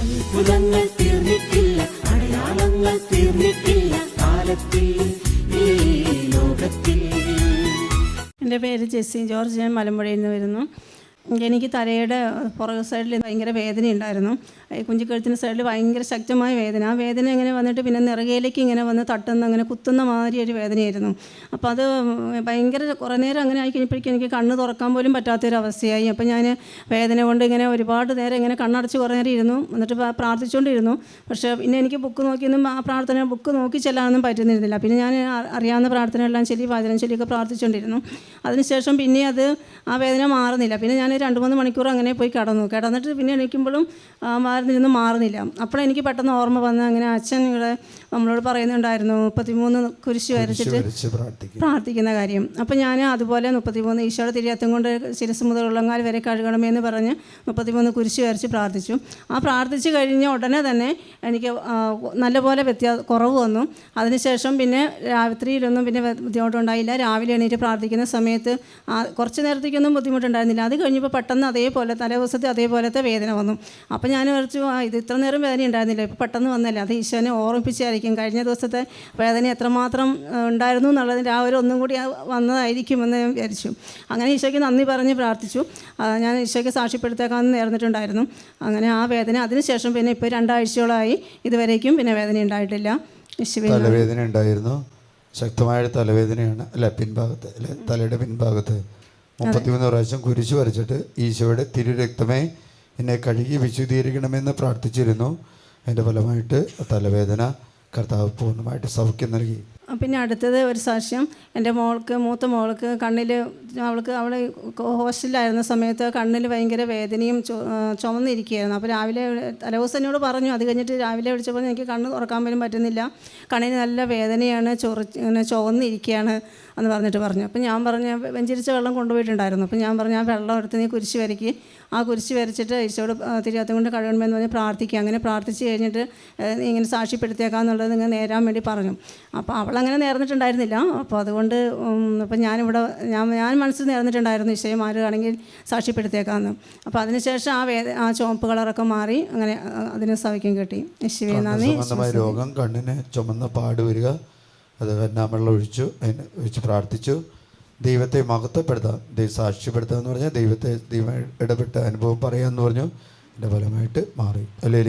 അത്ഭുതങ്ങൾ തീർന്നിട്ടില്ല അടയാളങ്ങൾ തീർന്നിട്ടില്ല കാലത്തിൽ ഈ ലോകത്തിൽ. എന്റെ പേര് ജെസ്സി ജോർജ് ഞാൻ മലമ്പുഴയിൽ നിന്ന് വരുന്നു. എനിക്ക് തലയുടെ പുറകു സൈഡിൽ ഭയങ്കര വേദനയുണ്ടായിരുന്നു ഈ കുഞ്ചിക്കഴുത്തിന് സൈഡിൽ ഭയങ്കര ശക്തമായ വേദന. ആ വേദന ഇങ്ങനെ വന്നിട്ട് പിന്നെ നിറകയിലേക്ക് ഇങ്ങനെ വന്ന് തട്ടുന്ന അങ്ങനെ കുത്തുന്ന മാതിരി ഒരു വേദനയായിരുന്നു. അപ്പോൾ അത് ഭയങ്കര കുറേ നേരം അങ്ങനെ ആയി കഴിഞ്ഞപ്പോഴേക്കും എനിക്ക് കണ്ണ് തുറക്കാൻ പോലും പറ്റാത്തൊരവസ്ഥയായി. അപ്പോൾ ഞാൻ വേദന കൊണ്ട് ഇങ്ങനെ ഒരുപാട് നേരം ഇങ്ങനെ കണ്ണടച്ച് കുറേ നേരം ഇരുന്നു. എന്നിട്ട് പ്രാർത്ഥിച്ചുകൊണ്ടിരുന്നു പക്ഷേ പിന്നെ എനിക്ക് ബുക്ക് നോക്കിയൊന്നും ആ പ്രാർത്ഥന ബുക്ക് നോക്കി ചെല്ലാനൊന്നും പറ്റുന്നിരുന്നില്ല. പിന്നെ ഞാൻ അറിയാവുന്ന പ്രാർത്ഥനയെല്ലാം ചൊല്ലി വാചനം ചൊല്ലിയൊക്കെ പ്രാർത്ഥിച്ചുകൊണ്ടിരുന്നു അതിനുശേഷം പിന്നെ അത് ആ വേദന മാറുന്നില്ല. പിന്നെ ഞാൻ രണ്ട് മൂന്ന് മണിക്കൂർ അങ്ങനെ പോയി കിടന്നു. കിടന്നിട്ട് പിന്നെ എണീക്കുമ്പോഴും ആ, മാറുന്നിരുന്ന് മാറുന്നില്ല. അപ്പോഴെനിക്ക് പെട്ടെന്ന് ഓർമ്മ വന്ന് അങ്ങനെ അച്ഛൻ ഇവിടെ നമ്മളോട് പറയുന്നുണ്ടായിരുന്നു മുപ്പത്തിമൂന്ന് കുരിശ് വരച്ചിട്ട് വരച്ച് പ്രാർത്ഥിക്കുന്ന കാര്യം. അപ്പം ഞാൻ അതുപോലെ മുപ്പത്തിമൂന്ന് ഈശോയുടെ തിരിയത്തും കൊണ്ട് ശിരസ് മുതൽ ഉള്ളങ്ങാൽ വരെ കഴുകണമെന്ന് പറഞ്ഞ് മുപ്പത്തിമൂന്ന് കുരിശ് വരച്ച് പ്രാർത്ഥിച്ചു. ആ പ്രാർത്ഥിച്ച് കഴിഞ്ഞ ഉടനെ തന്നെ എനിക്ക് നല്ലപോലെ വ്യത്യാ കുറവ് വന്നു. അതിനുശേഷം പിന്നെ രാത്രിയിലൊന്നും പിന്നെ ബുദ്ധിമുട്ടുണ്ടായില്ല. രാവിലെ എണീറ്റ് പ്രാർത്ഥിക്കുന്ന സമയത്ത് ആ, കുറച്ച് നേരത്തേക്കൊന്നും ബുദ്ധിമുട്ടുണ്ടായിരുന്നില്ല. അത് കഴിഞ്ഞപ്പോൾ പെട്ടെന്ന് അതേപോലെ തലേ ദിവസത്തെ അതേപോലത്തെ വേദന വന്നു. അപ്പോൾ ഞാൻ വിളിച്ചു ആ ഇത് ഇത്ര നേരം വേദന ഉണ്ടായിരുന്നില്ല. ഇപ്പോൾ പെട്ടെന്ന് വന്നല്ല. അത് ഈശോനെ ഓർമ്മിപ്പിച്ചായിരിക്കും. കഴിഞ്ഞ ദിവസത്തെ വേദന എത്രമാത്രം ഉണ്ടായിരുന്നു എന്നുള്ളതിന്റെ ആ ഒരു ഒന്നും കൂടി വന്നതായിരിക്കുമെന്ന് ഞാൻ വിചാരിച്ചു. അങ്ങനെ ഈശോയ്ക്ക് നന്ദി പറഞ്ഞ് പ്രാർത്ഥിച്ചു. ഞാൻ ഈശോയ്ക്ക് സാക്ഷ്യപ്പെടുത്തേക്കാമെന്ന് നേർന്നിട്ടുണ്ടായിരുന്നു. അങ്ങനെ ആ വേദന അതിനുശേഷം പിന്നെ ഇപ്പോൾ രണ്ടാഴ്ചയോളമായി ഇതുവരേക്കും പിന്നെ വേദന ഉണ്ടായിട്ടില്ല. തലവേദന ഉണ്ടായിരുന്നു. ശക്തമായ തലവേദനയാണ്. അല്ല പിൻഭാഗത്ത് അല്ലെ തലയുടെ പിൻഭാഗത്ത് മുപ്പത്തിമൂന്ന് പ്രാവശ്യം കുരിശ് വരച്ചിട്ട് ഈശോയുടെ തിരുരക്തമേ എന്നെ കഴുകി വിശുദ്ധീകരിക്കണമെന്ന് പ്രാർത്ഥിച്ചിരുന്നു. അതിന്റെ ഫലമായിട്ട് തലവേദന കർത്താവ് പൂർണമായിട്ട് സൗഖ്യം നൽകി. പിന്നെ അടുത്തത് ഒരു സാക്ഷ്യം എന്റെ മോൾക്ക് മൂത്ത മോൾക്ക് കണ്ണിൽ അവൾക്ക് അവൾ ഹോസ്റ്റലിലായിരുന്ന സമയത്ത് കണ്ണിൽ ഭയങ്കര വേദനയും ചുമന്നിരിക്കുകയായിരുന്നു. അപ്പോൾ രാവിലെ തലേദിവസം എന്നോട് പറഞ്ഞു. അത് കഴിഞ്ഞിട്ട് രാവിലെ വിളിച്ചപ്പോൾ എനിക്ക് കണ്ണ് തുറക്കാൻ പോലും പറ്റുന്നില്ല. കണ്ണിന് നല്ല വേദനയാണ് ചൊറി ചുവന്നിരിക്കുകയാണ് എന്ന് പറഞ്ഞിട്ട് പറഞ്ഞു. അപ്പം ഞാൻ പറഞ്ഞു വെഞ്ചരിച്ച വെള്ളം കൊണ്ടുപോയിട്ടുണ്ടായിരുന്നു. അപ്പം ഞാൻ പറഞ്ഞു ആ വെള്ളം എടുത്ത് നീ കുരിശ് വരയ്ക്ക്. ആ കുരിശ് വരച്ചിട്ട് ഈശോട് തിരിയാത്തം കൊണ്ട് കഴുകണമെന്ന് പറഞ്ഞ് പ്രാർത്ഥിക്കുക. അങ്ങനെ പ്രാർത്ഥിച്ച് കഴിഞ്ഞിട്ട് ഇങ്ങനെ സാക്ഷ്യപ്പെടുത്തിയേക്കാന്നുള്ളത് നിങ്ങൾ നേരാൻ വേണ്ടി പറഞ്ഞു. അപ്പോൾ അവളങ്ങനെ നേർന്നിട്ടുണ്ടായിരുന്നില്ല. അപ്പോൾ അതുകൊണ്ട് അപ്പം ഞാനിവിടെ ഞാൻ ഞാൻ മനസ്സിൽ നേർന്നിട്ടുണ്ടായിരുന്നു ഈശോയും ആരുകയാണെങ്കിൽ സാക്ഷ്യപ്പെടുത്തിയേക്കാമെന്ന്. അപ്പോൾ അതിനുശേഷം ആ വേദ ആ ചുവപ്പ് കളറൊക്കെ മാറി അങ്ങനെ അതിന് സൗഖ്യം കിട്ടി. ഈശോയെ നന്ദി. രോഗം കണ്ണിന് ചുമന്ന പാട് വരിക അത് വെണ്ണാമെള്ളം ഒഴിച്ചു അതിന് ഒഴിച്ച് പ്രാർത്ഥിച്ചു. ദൈവത്തെ മഹത്വപ്പെടുത്താം ദൈവം സാക്ഷ്യപ്പെടുത്തുക എന്ന് പറഞ്ഞാൽ ദൈവത്തെ ദൈവം ഇടപെട്ട അനുഭവം പറയാമെന്ന് പറഞ്ഞു. എന്റെ ഫലമായിട്ട് മാറി. അല്ലേ